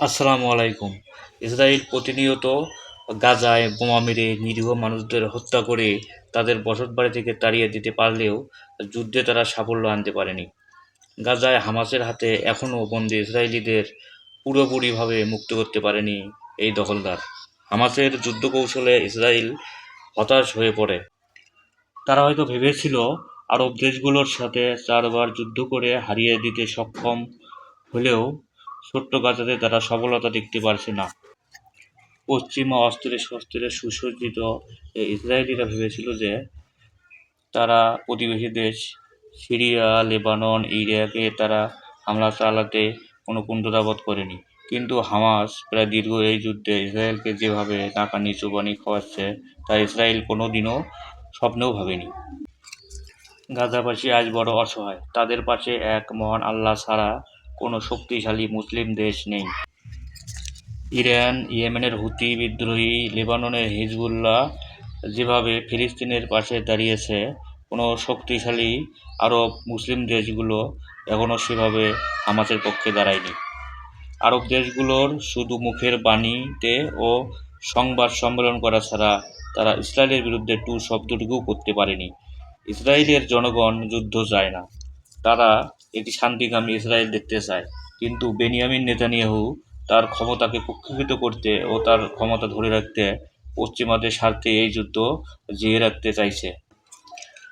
আসসালামু আলাইকুম। ইসরায়েল প্রতিনিয়ত গাজায় বোমা মেরে নিরীহ মানুষদের হত্যা করে তাদের বসতবাড়ি থেকে তাড়িয়ে দিতে পারলেও যুদ্ধে তারা সাফল্য আনতে পারেনি। গাজায় হামাসের হাতে এখনও বন্দী ইসরায়েলিদের পুরোপুরিভাবে মুক্ত করতে পারেনি এই দখলদার। হামাসের যুদ্ধ কৌশলে ইসরায়েল হতাশ হয়ে পড়ে। তারা হয়তো ভেবেছিল, আরব দেশগুলোর সাথে চারবার যুদ্ধ করে হারিয়ে দিতে সক্ষম হলেও ছোট্ট গাজাতে তারা সফলতা দেখতে পারছে না। পশ্চিমা অস্ত্রে শস্ত্রে সুসজ্জিত ইসরায়েলিরা ভেবেছিল যে তারা প্রতিবেশী দেশ, সিরিয়া, লেবানন, ইরাকে তারা হামলা চালাতে কোনো কুণ্ঠতাবোধ করেনি। কিন্তু হামাস প্রায় দীর্ঘ এই যুদ্ধে ইসরায়েলকে যেভাবে নাকানি চুবানি খাওয়াচ্ছে, তা ইসরায়েল কোনো দিনও স্বপ্নেও ভাবেনি। গাজাবাসী আজ বড় অসহায়। তাদের পাশে এক মহান আল্লাহ ছাড়া কোনো শক্তিশালী মুসলিম দেশ নেই। ইরান, ইয়েমেনের হুতি বিদ্রোহী, লেবাননের হিজবুল্লাহ যেভাবে ফিলিস্তিনের পাশে দাঁড়িয়েছে, কোনো শক্তিশালী আরব মুসলিম দেশগুলো এখনও সেভাবে হামাসের পক্ষে দাঁড়ায়নি। আরব দেশগুলোর শুধু মুখের বাণীতে ও সংবাদ সম্মেলন করা ছাড়া তারা ইসরায়েলের বিরুদ্ধে টু শব্দটুকু করতে পারেনি। ইসরায়েলের জনগণ যুদ্ধ চায় না। তারা একটি শান্তিকামী ইসরায়েল দেখতে চায়। কিন্তু বেনিয়ামিন নেতানিয়াহু তার ক্ষমতাকে কুক্ষিগত করতে ও তার ক্ষমতা ধরে রাখতে পশ্চিমাদের স্বার্থে এই যুদ্ধ জিয়ে রাখতে চাইছে।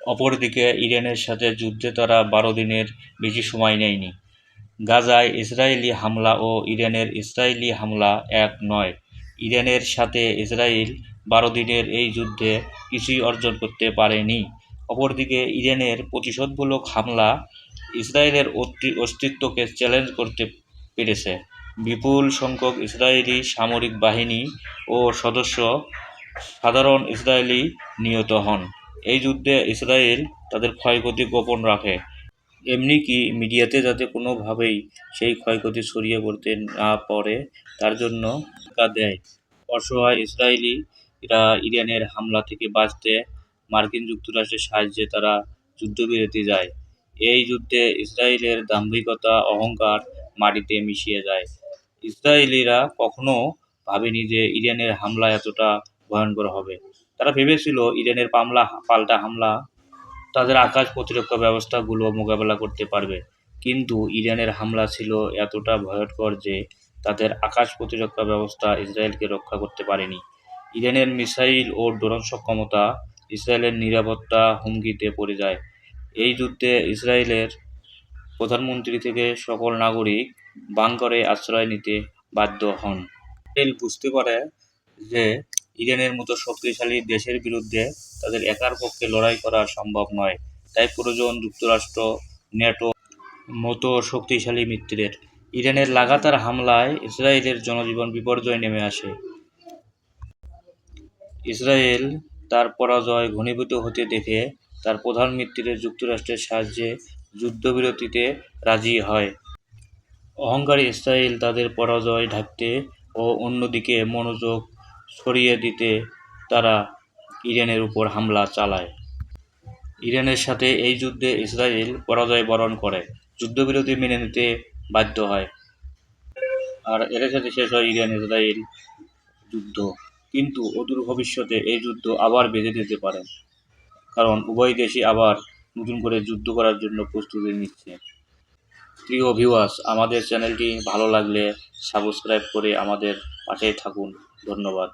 অপরদিকে ইরানের সাথে যুদ্ধে তারা বারো দিনের বেশি সময় নেয়নি। গাজায় ইসরায়েলি হামলা ও ইরানের ইসরায়েলি হামলা এক নয়। ইরানের সাথে ইসরায়েল বারো দিনের এই যুদ্ধে কিছুই অর্জন করতে পারেনি। অপরদিকে ইরানের প্রতিশোধমূলক হামলা ইসরায়েলের অস্তিত্বকে চ্যালেঞ্জ করতে পেরেছে। বিপুল সংখ্যক ইসরায়েলি সামরিক বাহিনী ও সদস্য সাধারণ ইসরায়েলি নিহত হন। এই যুদ্ধে ইসরায়েল তাদের ক্ষয়ক্ষতি গোপন রাখে। এমনি কি মিডিয়াতে যাতে কোনোভাবেই সেই ক্ষয়ক্ষতি ছড়িয়ে পড়তে না পড়ে, তার জন্য তা দেয়। অসহায় ইসরায়েলিরা ইরানের হামলা থেকে বাঁচতে মার্কিন যুক্তরাষ্ট্রের সাহায্যে তারা যুদ্ধবিরতি যায়। এই যুদ্ধে ইসরায়েলের দাম্ভিকতা, অহংকার মাটিতে মিশিয়ে যায়। ইসরায়েলিরা কখনো ভাবেনি যে ইরানের হামলা এতটা ভয়ঙ্কর হবে। তারা ভেবেছিল ইরানের পামলা, পাল্টা হামলা তাদের আকাশ প্রতিরক্ষা ব্যবস্থাগুলো মোকাবেলা করতে পারবে। কিন্তু ইরানের হামলা ছিল এতটা ভয়ঙ্কর যে তাদের আকাশ প্রতিরক্ষা ব্যবস্থা ইসরায়েলকে রক্ষা করতে পারেনি। ইরানের মিসাইল ও ড্রোন সক্ষমতা ইসরায়েলের নিরাপত্তা হুমকিতে পড়ে যায়। এই যুদ্ধে ইসরায়েলের প্রধানমন্ত্রী থেকে সকল নাগরিক বাংকরে আশ্রয় নিতে বাধ্য হন। ইসরায়েল বুঝতে পারে যে ইরানের মতো শক্তিশালী দেশের বিরুদ্ধে তাদের একার পক্ষে লড়াই করা সম্ভব নয়। তাই প্রয়োজন যুক্তরাষ্ট্র, ন্যাটো মতো শক্তিশালী মিত্রের। ইরানের লাগাতার হামলায় ইসরায়েলের জনজীবন বিপর্যয় নেমে আসে। ইসরায়েল তার পরাজয় ঘনীভূত হতে দেখে তার প্রধান মিত্রের যুক্তরাষ্ট্রের সাহায্যে যুদ্ধবিরতিতে রাজি হয়। অহংকারী ইসরায়েল তাদের পরাজয় ঢাকতে ও অন্যদিকে মনোযোগ সরিয়ে দিতে তারা ইরানের উপর হামলা চালায়। ইরানের সাথে এই যুদ্ধে ইসরায়েল পরাজয় বরণ করে, যুদ্ধবিরতি মেনে নিতে বাধ্য হয়। আর এর সাথে শেষ হয় ইরান ইসরায়েল যুদ্ধ। কিন্তু অদূর ভবিষ্যতে এই যুদ্ধ আবার বেঁধে যেতে পারে। কারণ উভয় দেশই আবার নতুন করে যুদ্ধ করার জন্য প্রস্তুতি নিচ্ছে। প্রিয় ভিউয়ার্স আমাদের চ্যানেলটি ভালো লাগলে সাবস্ক্রাইব করে আমাদের পাশে থাকুন। ধন্যবাদ।